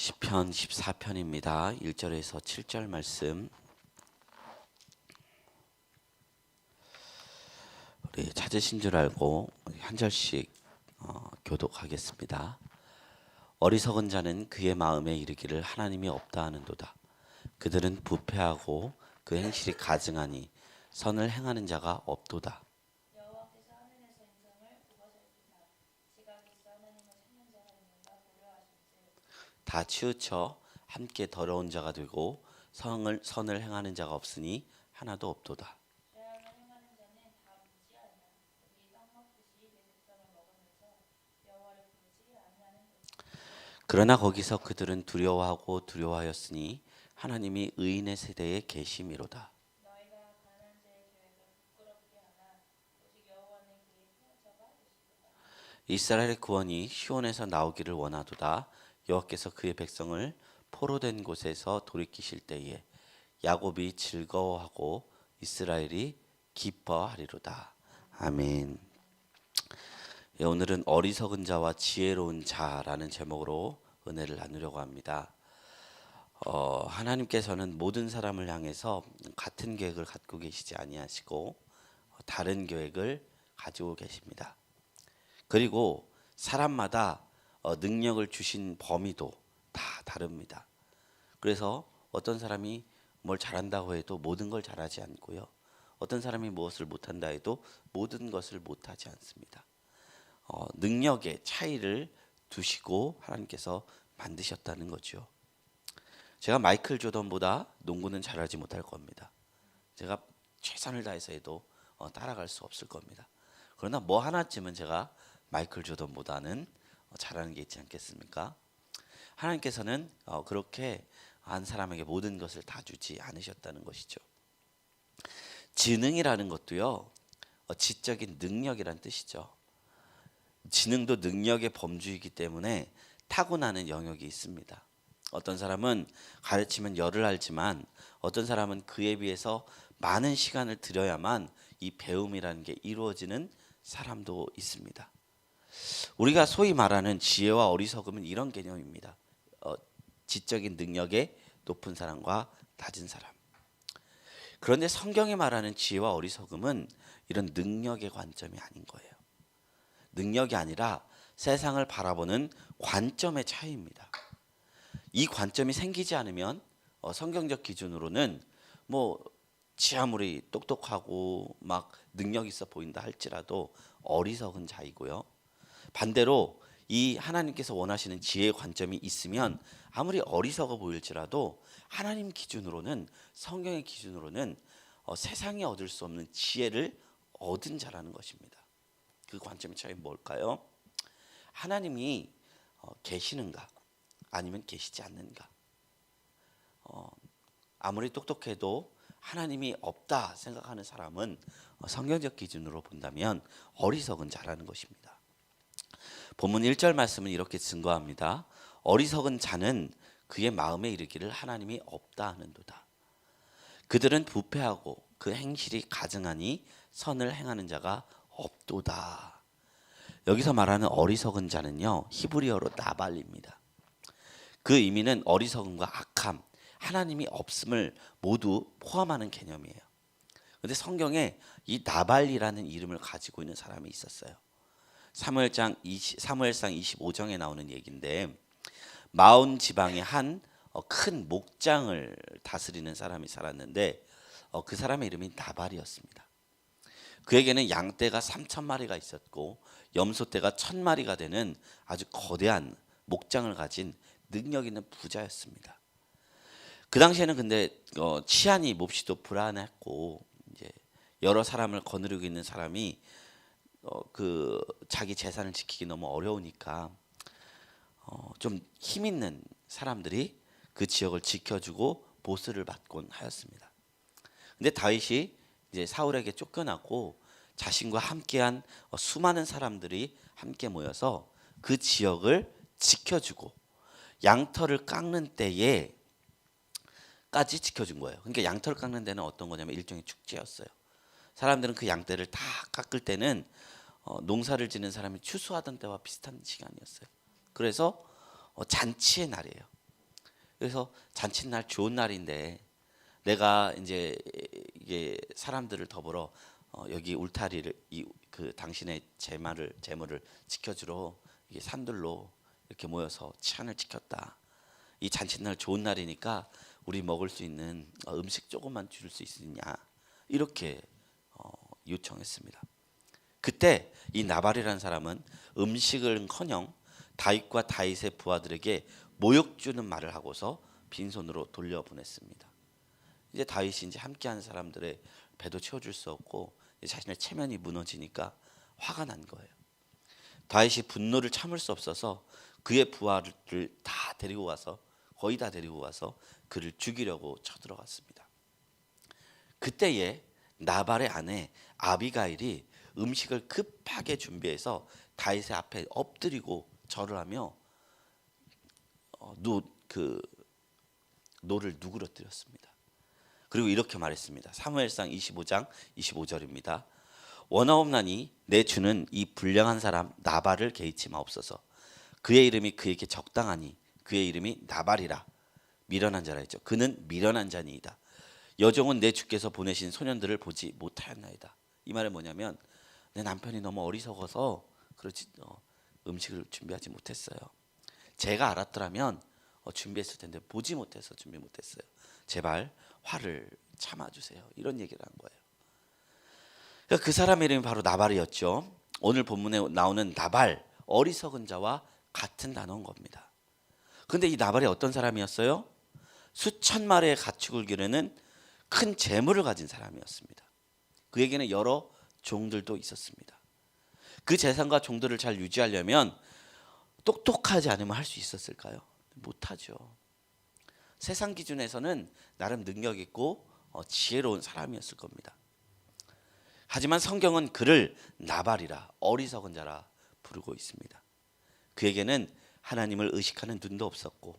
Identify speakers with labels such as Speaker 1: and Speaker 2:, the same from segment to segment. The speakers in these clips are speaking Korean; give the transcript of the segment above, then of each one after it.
Speaker 1: 시편 14편입니다. 1절에서 7절 말씀. 우리 찾으신 줄 알고 한 절씩 어, 교독하겠습니다. 어리석은 자는 그의 마음에 이르기를 하나님이 없다 하는도다. 그들은 부패하고 그 행실이 가증하니 선을 행하는 자가 없도다.
Speaker 2: 여호와께서 하늘에서 인성을 우거설기사 지각이 있어 하나님을 찾는 자가 있는가 보려 하신즉
Speaker 1: 다 치우쳐 함께 더러운 자가 되고 성을 선을 행하는 자가 없으니 하나도 없도다. 그러나 거기서 그들은 두려워하고 두려워하였으니 하나님이 의인의 세대에
Speaker 2: 계심이로다.
Speaker 1: 이스라엘의 구원이 시온에서 나오기를 원하도다. 여호와께서 그의 백성을 포로된 곳에서 돌이키실 때에 야곱이 즐거워하고 이스라엘이 기뻐하리로다. 아멘. 예, 오늘은 어리석은 자와 지혜로운 자라는 제목으로 은혜를 나누려고 합니다. 어, 하나님께서는 모든 사람을 향해서 같은 계획을 갖고 계시지 아니하시고 어, 다른 계획을 가지고 계십니다. 그리고 사람마다 어, 능력을 주신 범위도 다 다릅니다. 그래서 어떤 사람이 뭘 잘한다고 해도 모든 걸 잘하지 않고요. 어떤 사람이 무엇을 못한다 해도 모든 것을 못하지 않습니다. 어, 능력의 차이를 두시고 하나님께서 만드셨다는 거죠. 제가 마이클 조던보다 농구는 잘하지 못할 겁니다. 제가 최선을 다해서 해도 어, 따라갈 수 없을 겁니다. 그러나 뭐 하나쯤은 제가 마이클 조던보다는 어, 잘하는 게 있지 않겠습니까? 하나님께서는 어, 그렇게 한 사람에게 모든 것을 다 주지 않으셨다는 것이죠. 지능이라는 것도요, 어, 지적인 능력이란 뜻이죠. 지능도 능력의 범주이기 때문에 타고나는 영역이 있습니다. 어떤 사람은 가르치면 열을 알지만 어떤 사람은 그에 비해서 많은 시간을 들여야만 이 배움이라는 게 이루어지는 사람도 있습니다. 우리가 소위 말하는 지혜와 어리석음은 이런 개념입니다. 어, 지적인 능력의 높은 사람과 낮은 사람. 그런데 성경이 말하는 지혜와 어리석음은 이런 능력의 관점이 아닌 거예요. 능력이 아니라 세상을 바라보는 관점의 차이입니다. 이 관점이 생기지 않으면 어, 성경적 기준으로는 뭐 지아무리 똑똑하고 막 능력 있어 보인다 할지라도 어리석은 자이고요. 반대로 이 하나님께서 원하시는 지혜의 관점이 있으면 아무리 어리석어 보일지라도 하나님 기준으로는 성경의 기준으로는 어, 세상에 얻을 수 없는 지혜를 얻은 자라는 것입니다. 그 관점의 차이 뭘까요? 하나님이 어, 계시는가 아니면 계시지 않는가? 어, 아무리 똑똑해도 하나님이 없다 생각하는 사람은 어, 성경적 기준으로 본다면 어리석은 자라는 것입니다. 본문 1절 말씀은 이렇게 증거합니다. 어리석은 자는 그의 마음에 이르기를 하나님이 없다 하는도다. 그들은 부패하고 그 행실이 가증하니 선을 행하는 자가 없도다. 여기서 말하는 어리석은 자는요 히브리어로 나발입니다. 그 의미는 어리석음과 악함, 하나님이 없음을 모두 포함하는 개념이에요. 근데 성경에 이 나발이라는 이름을 가지고 있는 사람이 있었어요. 사무엘장 20, 사무엘상 25장에 나오는 얘기인데 마온 지방의 한 큰 목장을 다스리는 사람이 살았는데 어, 그 사람의 이름이 나발이었습니다. 그에게는 양떼가 3천 마리가 있었고 염소떼가 천 마리가 되는 아주 거대한 목장을 가진 능력 있는 부자였습니다. 그 당시에는 근데 어, 치안이 몹시도 불안했고 이제 여러 사람을 거느리고 있는 사람이 어, 그 자기 재산을 지키기 너무 어려우니까 어, 좀 힘 있는 사람들이 그 지역을 지켜주고 보스를 받곤 하였습니다. 근데 다윗이 이제 사울에게 쫓겨났고 자신과 함께한 어, 수많은 사람들이 함께 모여서 그 지역을 지켜주고 양털을 깎는 때에 까지 지켜준 거예요. 그러니까 양털을 깎는 데는 어떤 거냐면 일종의 축제였어요. 사람들은 그 양떼를 다 깎을 때는 어, 농사를 짓는 사람이 추수하던 때와 비슷한 시간이었어요. 그래서 어, 잔치의 날이에요. 그래서 잔칫날 좋은 날인데 내가 이제 이게 사람들을 더불어 어, 여기 울타리를 이 그 당신의 제마를 제물을 지켜주러 이게 산들로 이렇게 모여서 치안을 지켰다. 이 잔칫날 좋은 날이니까 우리 먹을 수 있는 어, 음식 조금만 줄 수 있느냐 이렇게 어, 요청했습니다. 그때 이 나발이라는 사람은 음식을커녕 다윗과 다윗의 부하들에게 모욕 주는 말을 하고서 빈손으로 돌려보냈습니다. 이제 다윗이 이제 함께하는 사람들의 배도 채워줄 수 없고 자신의 체면이 무너지니까 화가 난 거예요. 다윗이 분노를 참을 수 없어서 그의 부하를 다 데리고 와서 거의 다 데리고 와서 그를 죽이려고 쳐들어갔습니다. 그때에 나발의 아내 아비가일이 음식을 급하게 준비해서 다윗의 앞에 엎드리고 절을 하며 어, 노그 노를 누그러뜨렸습니다. 그리고 이렇게 말했습니다. 사무엘상 25장 25절입니다. 원하옵나니 내 주는 이 불량한 사람 나발을 개의치 마옵소서. 그의 이름이 그에게 적당하니 그의 이름이 나발이라 미련한 자라 했죠. 그는 미련한 자니이다. 여종은 내 주께서 보내신 소년들을 보지 못하였나이다. 이 말은 뭐냐면 내 남편이 너무 어리석어서 그렇지 어, 음식을 준비하지 못했어요. 제가 알았더라면 어, 준비했을 텐데 보지 못해서 준비 못했어요. 제발 화를 참아주세요. 이런 얘기를 한 거예요. 그러니까 그 사람의 이름이 바로 나발이었죠. 오늘 본문에 나오는 나발 어리석은 자와 같은 단어인 겁니다. 근데 이 나발이 어떤 사람이었어요? 수천 마리의 가축을 기르는 큰 재물을 가진 사람이었습니다. 그에게는 여러 종들도 있었습니다. 그 재산과 종들을 잘 유지하려면 똑똑하지 않으면 할 수 있었을까요? 못하죠. 세상 기준에서는 나름 능력 있고 어, 지혜로운 사람이었을 겁니다. 하지만 성경은 그를 나발이라 어리석은 자라 부르고 있습니다. 그에게는 하나님을 의식하는 눈도 없었고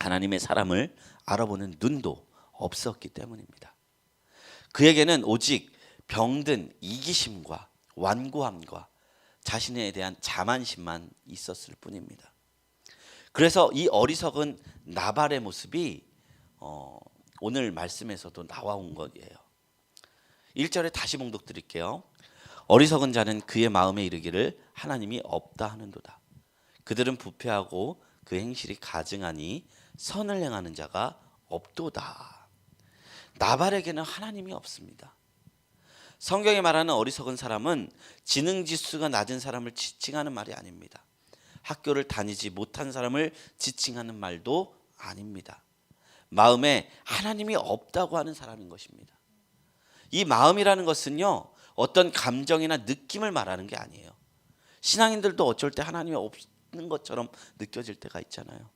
Speaker 1: 하나님의 사람을 알아보는 눈도 없었기 때문입니다. 그에게는 오직 병든 이기심과 완고함과 자신에 대한 자만심만 있었을 뿐입니다. 그래서 이 어리석은 나발의 모습이 어, 오늘 말씀에서도 나와온 거예요. 1절에 다시 봉독 드릴게요. 어리석은 자는 그의 마음에 이르기를 하나님이 없다 하는도다. 그들은 부패하고 그 행실이 가증하니 선을 행하는 자가 없도다. 나발에게는 하나님이 없습니다. 성경에 말하는 어리석은 사람은 지능 지수가 낮은 사람을 지칭하는 말이 아닙니다. 학교를 다니지 못한 사람을 지칭하는 말도 아닙니다. 마음에 하나님이 없다고 하는 사람인 것입니다. 이 마음이라는 것은요, 어떤 감정이나 느낌을 말하는 게 아니에요. 신앙인들도 어쩔 때 하나님이 없는 것처럼 느껴질 때가 있잖아요.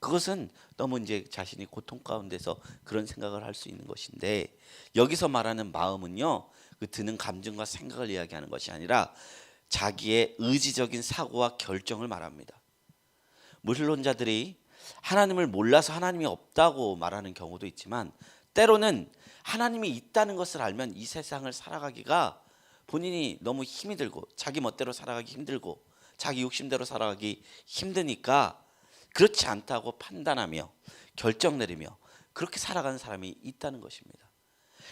Speaker 1: 그것은 너무 이제 자신이 고통 가운데서 그런 생각을 할 수 있는 것인데 여기서 말하는 마음은요, 그 드는 감정과 생각을 이야기하는 것이 아니라 자기의 의지적인 사고와 결정을 말합니다. 무신론자들이 하나님을 몰라서 하나님이 없다고 말하는 경우도 있지만 때로는 하나님이 있다는 것을 알면 이 세상을 살아가기가 본인이 너무 힘이 들고 자기 멋대로 살아가기 힘들고 자기 욕심대로 살아가기 힘드니까 그렇지 않다고 판단하며 결정 내리며 그렇게 살아가는 사람이 있다는 것입니다.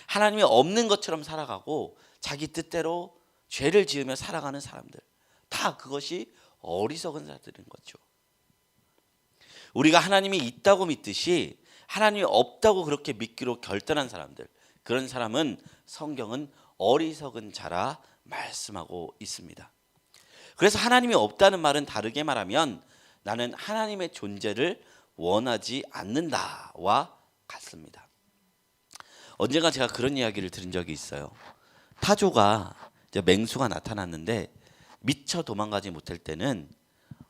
Speaker 1: 하나님이 없는 것처럼 살아가고 자기 뜻대로 죄를 지으며 살아가는 사람들 다 그것이 어리석은 자들인 거죠. 우리가 하나님이 있다고 믿듯이 하나님이 없다고 그렇게 믿기로 결단한 사람들 그런 사람은 성경은 어리석은 자라 말씀하고 있습니다. 그래서 하나님이 없다는 말은 다르게 말하면 나는 하나님의 존재를 원하지 않는다와 같습니다. 언젠가 제가 그런 이야기를 들은 적이 있어요. 타조가 맹수가 나타났는데 미처 도망가지 못할 때는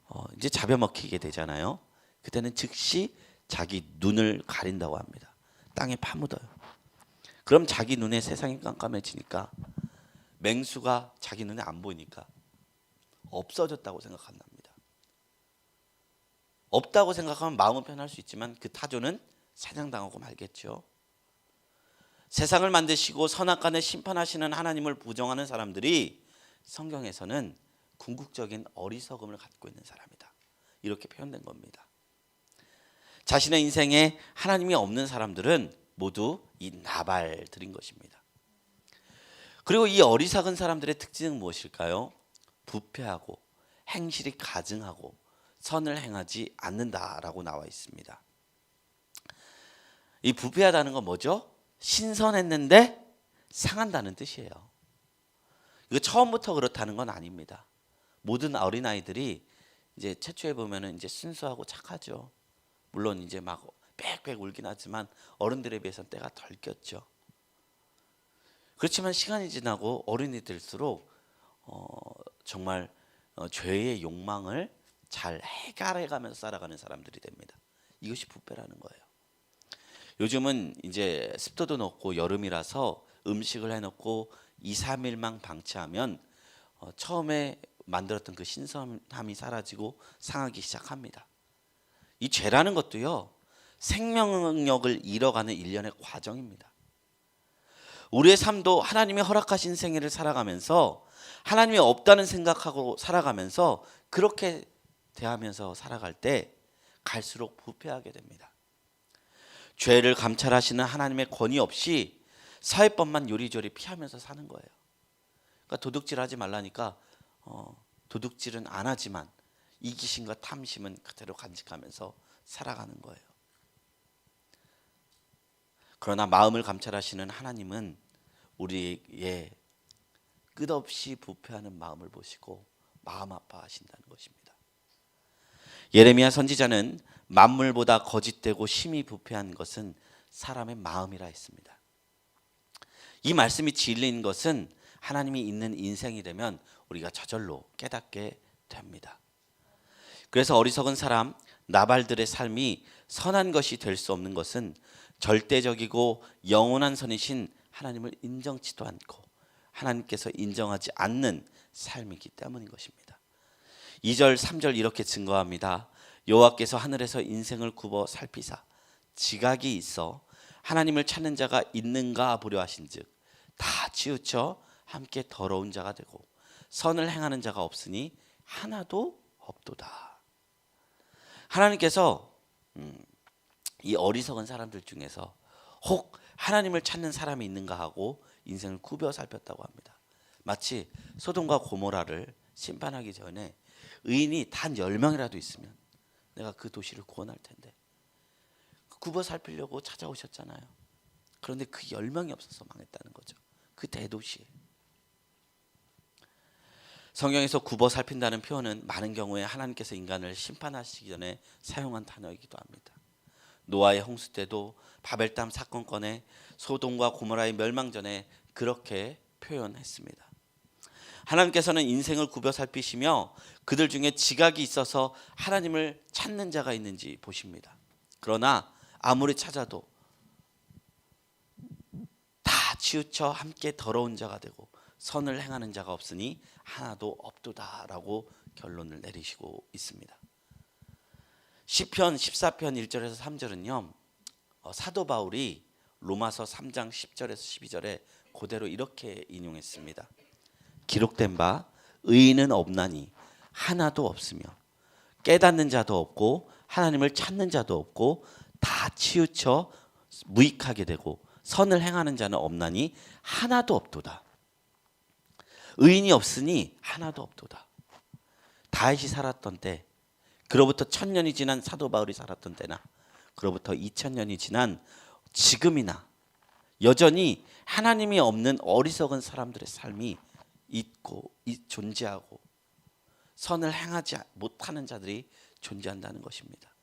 Speaker 1: 어 이제 잡아먹히게 되잖아요. 그때는 즉시 자기 눈을 가린다고 합니다. 땅에 파묻어요. 그럼 자기 눈에 세상이 깜깜해지니까 맹수가 자기 눈에 안 보이니까 없어졌다고 생각한답니다. 없다고 생각하면 마음은 편할 수 있지만 그 타조는 사냥당하고 말겠죠. 세상을 만드시고 선악간에 심판하시는 하나님을 부정하는 사람들이 성경에서는 궁극적인 어리석음을 갖고 있는 사람이다. 이렇게 표현된 겁니다. 자신의 인생에 하나님이 없는 사람들은 모두 이 나발들인 것입니다. 그리고 이 어리석은 사람들의 특징은 무엇일까요? 부패하고 행실이 가증하고 선을 행하지 않는다라고 나와 있습니다. 이 부패하다는 건 뭐죠? 신선했는데 상한다는 뜻이에요. 이거 처음부터 그렇다는 건 아닙니다. 모든 어린 아이들이 이제 최초에 보면은 이제 순수하고 착하죠. 물론 이제 막 빽빽 울긴 하지만 어른들에 비해서는 때가 덜 꼈죠. 그렇지만 시간이 지나고 어른이 될수록 어, 정말 어, 죄의 욕망을 잘 해결해가면서 살아가는 사람들이 됩니다. 이것이 부패라는 거예요. 요즘은 이제 습도도 높고 여름이라서 음식을 해놓고 2, 3일만 방치하면 어, 처음에 만들었던 그 신선함이 사라지고 상하기 시작합니다. 이 죄라는 것도요 생명력을 잃어가는 일련의 과정입니다. 우리의 삶도 하나님이 허락하신 생애를 살아가면서 하나님이 없다는 생각하고 살아가면서 그렇게 대하면서 살아갈 때 갈수록 부패하게 됩니다. 죄를 감찰하시는 하나님의 권위 없이 사회법만 요리조리 피하면서 사는 거예요. 그러니까 도둑질하지 말라니까 어, 도둑질은 안 하지만 이기심과 탐심은 그대로 간직하면서 살아가는 거예요. 그러나 마음을 감찰하시는 하나님은 우리의 끝없이 부패하는 마음을 보시고 마음 아파하신다는 것입니다. 예레미야 선지자는 만물보다 거짓되고 심히 부패한 것은 사람의 마음이라 했습니다. 이 말씀이 진리인 것은 하나님이 있는 인생이 되면 우리가 저절로 깨닫게 됩니다. 그래서 어리석은 사람 나발들의 삶이 선한 것이 될 수 없는 것은 절대적이고 영원한 선이신 하나님을 인정치도 않고 하나님께서 인정하지 않는 삶이기 때문인 것입니다. 2절 3절 이렇게 증거합니다. 여호와께서 하늘에서 인생을 굽어 살피사 지각이 있어 하나님을 찾는 자가 있는가 보려 하신즉 다 치우쳐 함께 더러운 자가 되고 선을 행하는 자가 없으니 하나도 없도다. 하나님께서 음, 이 어리석은 사람들 중에서 혹 하나님을 찾는 사람이 있는가 하고 인생을 구벼 살폈다고 합니다. 마치 소돔과 고모라를 심판하기 전에 의인이 단 10명이라도 있으면 내가 그 도시를 구원할 텐데 굽어 살피려고 찾아오셨잖아요. 그런데 그 10명이 없어서 망했다는 거죠. 그 대도시에. 성경에서 굽어 살핀다는 표현은 많은 경우에 하나님께서 인간을 심판하시기 전에 사용한 단어이기도 합니다. 노아의 홍수 때도 바벨담 사건권에 소돔과 고모라의 멸망 전에 그렇게 표현했습니다. 하나님께서는 인생을 굽어 살피시며 그들 중에 지각이 있어서 하나님을 찾는 자가 있는지 보십니다. 그러나 아무리 찾아도 다 치우쳐 함께 더러운 자가 되고 선을 행하는 자가 없으니 하나도 없도다라고 결론을 내리시고 있습니다. 시편 14편 1절에서 3절은요. 어, 사도 바울이 로마서 3장 10절에서 12절에 그대로 이렇게 인용했습니다. 기록된 바 의인은 없나니 하나도 없으며 깨닫는 자도 없고 하나님을 찾는 자도 없고 다 치우쳐 무익하게 되고 선을 행하는 자는 없나니 하나도 없도다. 의인이 없으니 하나도 없도다. 다윗이 살았던 때, 그로부터 천년이 지난 사도 바울이 살았던 때나, 그로부터 이천 년이 지난 지금이나 여전히 하나님이 없는 어리석은 사람들의 삶이 있고 존재하고 선을 행하지 못하는 자들이 존재한다는 것입니다.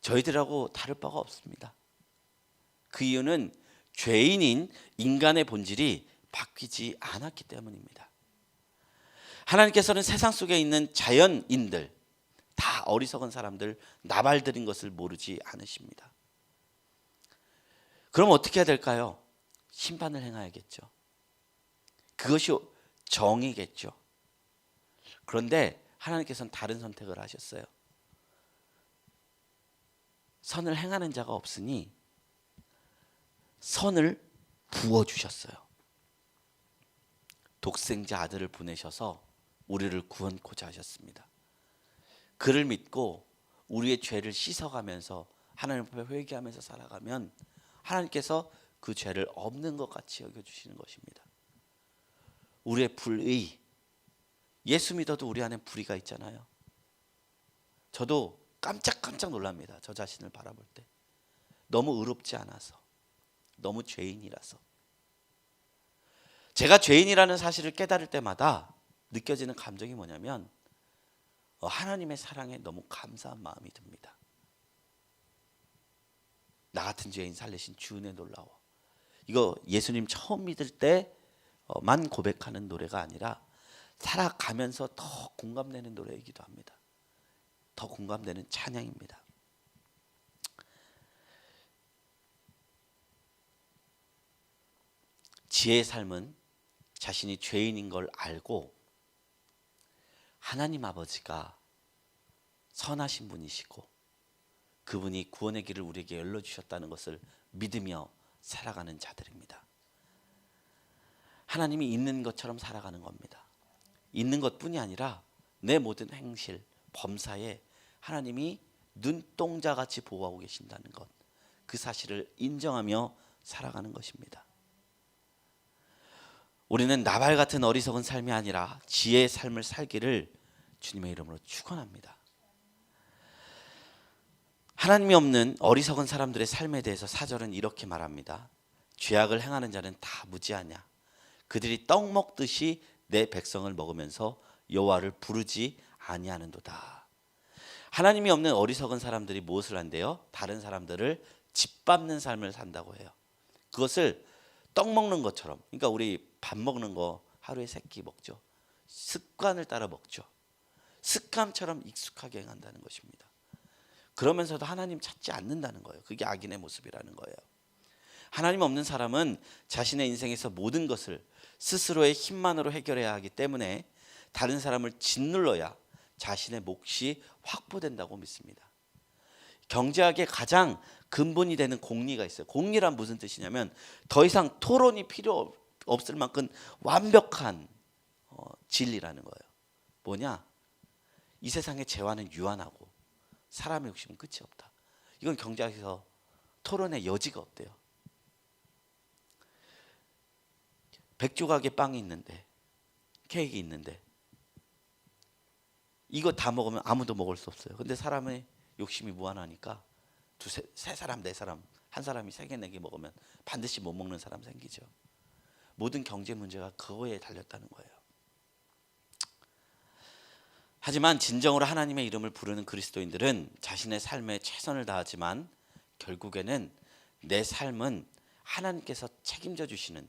Speaker 1: 저희들하고 다를 바가 없습니다. 그 이유는 죄인인 인간의 본질이 바뀌지 않았기 때문입니다. 하나님께서는 세상 속에 있는 자연인들 다 어리석은 사람들 나발들인 것을 모르지 않으십니다. 그럼 어떻게 해야 될까요? 심판을 행해야겠죠. 그것이 정이겠죠. 그런데 하나님께서는 다른 선택을 하셨어요. 선을 행하는 자가 없으니 선을 부어 주셨어요. 독생자 아들을 보내셔서 우리를 구원코자 하셨습니다. 그를 믿고 우리의 죄를 씻어가면서 하나님 앞에 회개하면서 살아가면 하나님께서 그 죄를 없는 것 같이 여겨 주시는 것입니다. 우리의 불의 예수 믿어도 우리 안에 불의가 있잖아요. 저도 깜짝깜짝 놀랍니다. 저 자신을 바라볼 때 너무 의롭지 않아서 너무 죄인이라서 제가 죄인이라는 사실을 깨달을 때마다 느껴지는 감정이 뭐냐면 어, 하나님의 사랑에 너무 감사한 마음이 듭니다. 나 같은 죄인 살리신 주 은혜 놀라워. 이거 예수님 처음 믿을 때 만 고백하는 노래가 아니라 살아가면서 더 공감되는 노래이기도 합니다. 더 공감되는 찬양입니다. 지혜의 삶은 자신이 죄인인 걸 알고 하나님 아버지가 선하신 분이시고 그분이 구원의 길을 우리에게 열려 주셨다는 것을 믿으며 살아가는 자들입니다. 하나님이 있는 것처럼 살아가는 겁니다. 있는 것뿐이 아니라 내 모든 행실, 범사에 하나님이 눈동자 같이 보호하고 계신다는 것. 그 사실을 인정하며 살아가는 것입니다. 우리는 나발 같은 어리석은 삶이 아니라 지혜의 삶을 살기를 주님의 이름으로 축원합니다. 하나님이 없는 어리석은 사람들의 삶에 대해서 사절은 이렇게 말합니다. 죄악을 행하는 자는 다 무지하냐. 그들이 떡 먹듯이 내 백성을 먹으면서 여호와를 부르지 아니하는도다. 하나님이 없는 어리석은 사람들이 무엇을 한대요? 다른 사람들을 짓밟는 삶을 산다고 해요. 그것을 떡 먹는 것처럼. 그러니까 우리 밥 먹는 거 하루에 세 끼 먹죠. 습관을 따라 먹죠. 습관처럼 익숙하게 행한다는 것입니다. 그러면서도 하나님 찾지 않는다는 거예요. 그게 악인의 모습이라는 거예요. 하나님 없는 사람은 자신의 인생에서 모든 것을 스스로의 힘만으로 해결해야 하기 때문에 다른 사람을 짓눌러야 자신의 몫이 확보된다고 믿습니다. 경제학의 가장 근본이 되는 공리가 있어요. 공리란 무슨 뜻이냐면 더 이상 토론이 필요 없을 만큼 완벽한 어, 진리라는 거예요. 뭐냐? 이 세상의 재화는 유한하고 사람의 욕심은 끝이 없다. 이건 경제학에서 토론의 여지가 없대요. 백조각의 빵이 있는데 케이크 있는데 이거 다 먹으면 아무도 먹을 수 없어요. 근데 사람의 욕심이 무한하니까 두세 세 사람 네 사람 한 사람이 세개네 개 먹으면 반드시 못 먹는 사람 생기죠. 모든 경제 문제가 그거에 달렸다는 거예요. 하지만 진정으로 하나님의 이름을 부르는 그리스도인들은 자신의 삶에 최선을 다하지만 결국에는 내 삶은 하나님께서 책임져 주시는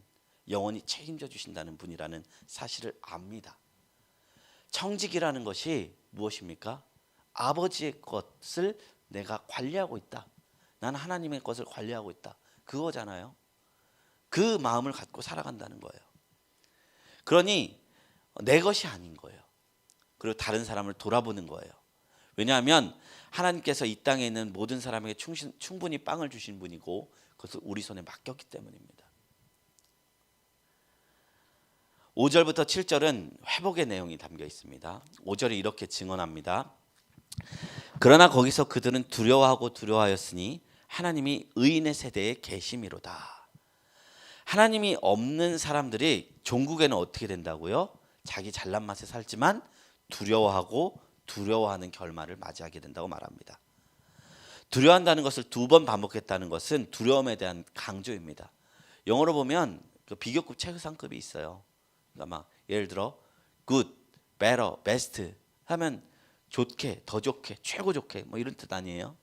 Speaker 1: 영원히 책임져 주신다는 분이라는 사실을 압니다. 청직이라는 것이 무엇입니까? 아버지의 것을 내가 관리하고 있다. 나는 하나님의 것을 관리하고 있다. 그거잖아요. 그 마음을 갖고 살아간다는 거예요. 그러니 내 것이 아닌 거예요. 그리고 다른 사람을 돌아보는 거예요. 왜냐하면 하나님께서 이 땅에 있는 모든 사람에게 충신, 충분히 빵을 주신 분이고 그것을 우리 손에 맡겼기 때문입니다. 5절부터 7절은 회복의 내용이 담겨 있습니다. 5절이 이렇게 증언합니다. 그러나 거기서 그들은 두려워하고 두려워하였으니 하나님이 의인의 세대에 계심이로다. 하나님이 없는 사람들이 종국에는 어떻게 된다고요? 자기 잘난 맛에 살지만 두려워하고 두려워하는 결말을 맞이하게 된다고 말합니다. 두려워한다는 것을 두 번 반복했다는 것은 두려움에 대한 강조입니다. 영어로 보면 그 비교급 최상급이 있어요. 그러니까 막 예를 들어 good, better, best 하면 좋게, 더 좋게, 최고 좋게 뭐 이런 뜻 아니에요?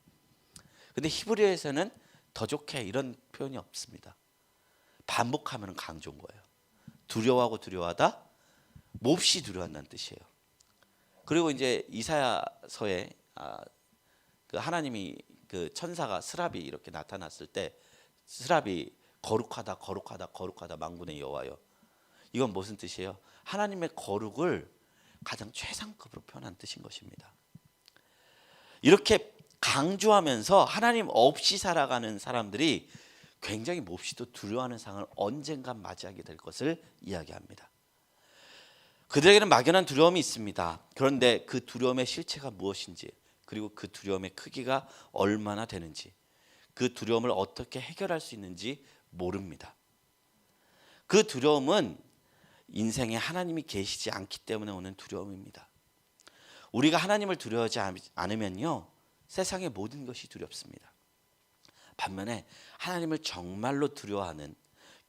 Speaker 1: 근데 히브리어에서는 더 좋게 이런 표현이 없습니다. 반복하면 강조인 거예요. 두려워하고 두려워하다 몹시 두려워한다는 뜻이에요. 그리고 이제 이사야서에 아, 그 하나님이 그 천사가 스랍이 이렇게 나타났을 때 스랍이 거룩하다 거룩하다 거룩하다 만군의 여호와여 이건 무슨 뜻이에요? 하나님의 거룩을 가장 최상급으로 표현한 뜻인 것입니다. 이렇게 강조하면서 하나님 없이 살아가는 사람들이 굉장히 몹시도 두려워하는 상을 언젠가 맞이하게 될 것을 이야기합니다. 그들에게는 막연한 두려움이 있습니다. 그런데 그 두려움의 실체가 무엇인지 그리고 그 두려움의 크기가 얼마나 되는지 그 두려움을 어떻게 해결할 수 있는지 모릅니다. 그 두려움은 인생에 하나님이 계시지 않기 때문에 오는 두려움입니다. 우리가 하나님을 두려워하지 않- 않으면요 세상의 모든 것이 두렵습니다. 반면에 하나님을 정말로 두려워하는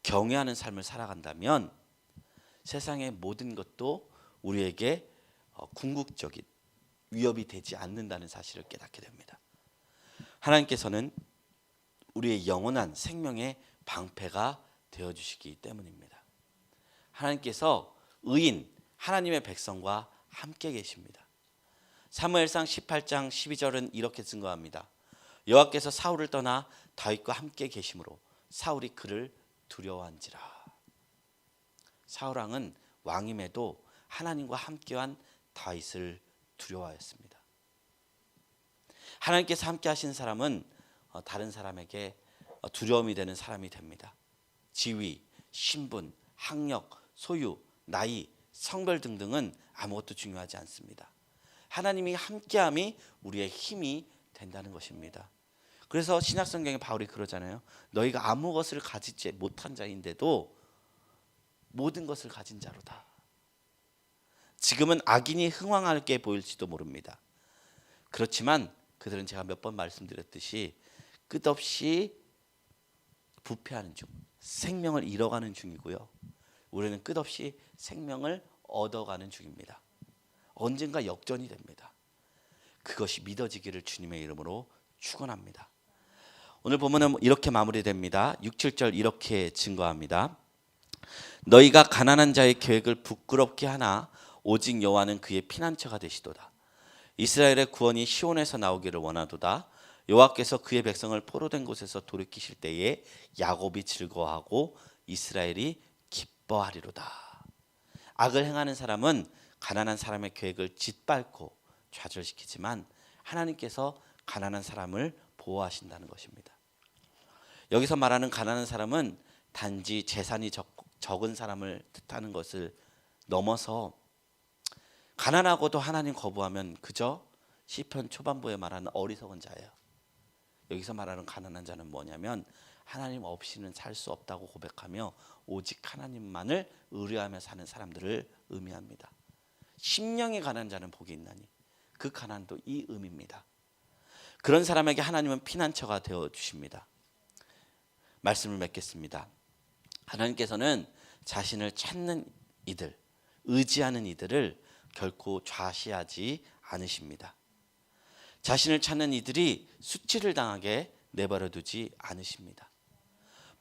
Speaker 1: 경외하는 삶을 살아간다면 세상의 모든 것도 우리에게 어, 궁극적인 위협이 되지 않는다는 사실을 깨닫게 됩니다. 하나님께서는 우리의 영원한 생명의 방패가 되어 주시기 때문입니다. 하나님께서 의인 하나님의 백성과 함께 계십니다. 사무엘상 18장 12절은 이렇게 증거합니다. 여호와께서 사울을 떠나 다윗과 함께 계심으로 사울이 그를 두려워한지라. 사울 왕은 왕임에도 하나님과 함께한 다윗을 두려워하였습니다. 하나님께서 함께 하신 사람은 어, 다른 사람에게 어, 두려움이 되는 사람이 됩니다. 지위, 신분, 학력, 소유, 나이, 성별 등등은 아무것도 중요하지 않습니다. 하나님이 함께함이 우리의 힘이 된다는 것입니다. 그래서 신약 성경에 바울이 그러잖아요. 너희가 아무 것을 가지지 못한 자인데도 모든 것을 가진 자로다. 지금은 악인이 흥왕하게 보일지도 모릅니다. 그렇지만 그들은 제가 몇 번 말씀드렸듯이 끝없이 부패하는 중, 생명을 잃어가는 중이고요. 우리는 끝없이 생명을 얻어가는 중입니다. 언젠가 역전이 됩니다. 그것이 믿어지기를 주님의 이름으로 축원합니다. 오늘 보면은 이렇게 마무리됩니다. 6, 7절 이렇게 증거합니다. 너희가 가난한 자의 계획을 부끄럽게 하나 오직 여호와는 그의 피난처가 되시도다. 이스라엘의 구원이 시온에서 나오기를 원하도다. 여호와께서 그의 백성을 포로된 곳에서 돌이키실 때에 야곱이 즐거워하고 이스라엘이 기뻐하리로다. 악을 행하는 사람은 가난한 사람의 계획을 짓밟고 좌절시키지만 하나님께서 가난한 사람을 보호하신다는 것입니다. 여기서 말하는 가난한 사람은 단지 재산이 적, 적은 사람을 뜻하는 것을 넘어서 가난하고도 하나님 거부하면 그저 시편 초반부에 말하는 어리석은 자예요. 여기서 말하는 가난한 자는 뭐냐면 하나님 없이는 살 수 없다고 고백하며 오직 하나님만을 의뢰하며 사는 사람들을 의미합니다. 심령이 가난한 자는 복이 있나니 그 가난도 이 의미입니다. 그런 사람에게 하나님은 피난처가 되어 주십니다. 말씀을 맺겠습니다. 하나님께서는 자신을 찾는 이들, 의지하는 이들을 결코 좌시하지 않으십니다. 자신을 찾는 이들이 수치를 당하게 내버려 두지 않으십니다.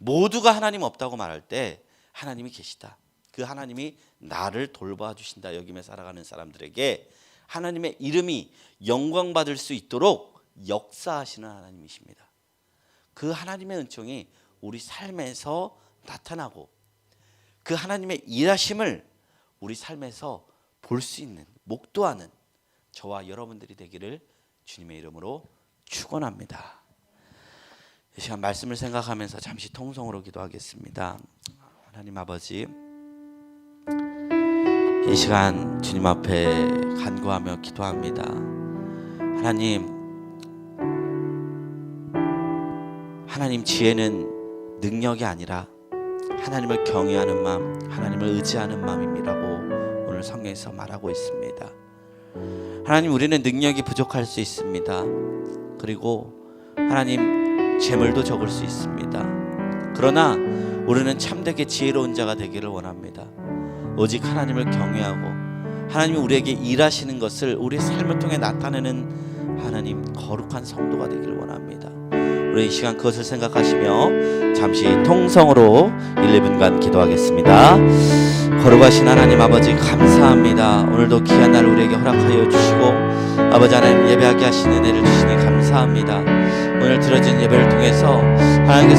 Speaker 1: 모두가 하나님 없다고 말할 때 하나님이 계시다. 그 하나님이 나를 돌봐 주신다 여기며 살아가는 사람들에게 하나님의 이름이 영광 받을 수 있도록 역사하시는 하나님이십니다. 그 하나님의 은총이 우리 삶에서 나타나고 그 하나님의 일하심을 우리 삶에서 볼 수 있는 목도하는 저와 여러분들이 되기를 주님의 이름으로 축원합니다. 이 시간 말씀을 생각하면서 잠시 통성으로 기도하겠습니다. 하나님 아버지 이 시간 주님 앞에 간구하며 기도합니다. 하나님 하나님 지혜는 능력이 아니라 하나님을 경외하는 마음, 하나님을 의지하는 마음이라고 오늘 성경에서 말하고 있습니다. 하나님 우리는 능력이 부족할 수 있습니다. 그리고 하나님 재물도 적을 수 있습니다. 그러나 우리는 참되게 지혜로운 자가 되기를 원합니다. 오직 하나님을 경외하고 하나님이 우리에게 일하시는 것을 우리 삶을 통해 나타내는 하나님 거룩한 성도가 되기를 원합니다. 우리 이 시간 그것을 생각하시며 잠시 통성으로 1, 2분간 기도하겠습니다. 거룩하신 하나님 아버지 감사합니다. 오늘도 귀한 날 우리에게 허락하여 주시고 아버지 하나님 예배하게 하시는 은혜를 주시니 감사합니다. 오늘 들어진 예배를 통해서 하나님께서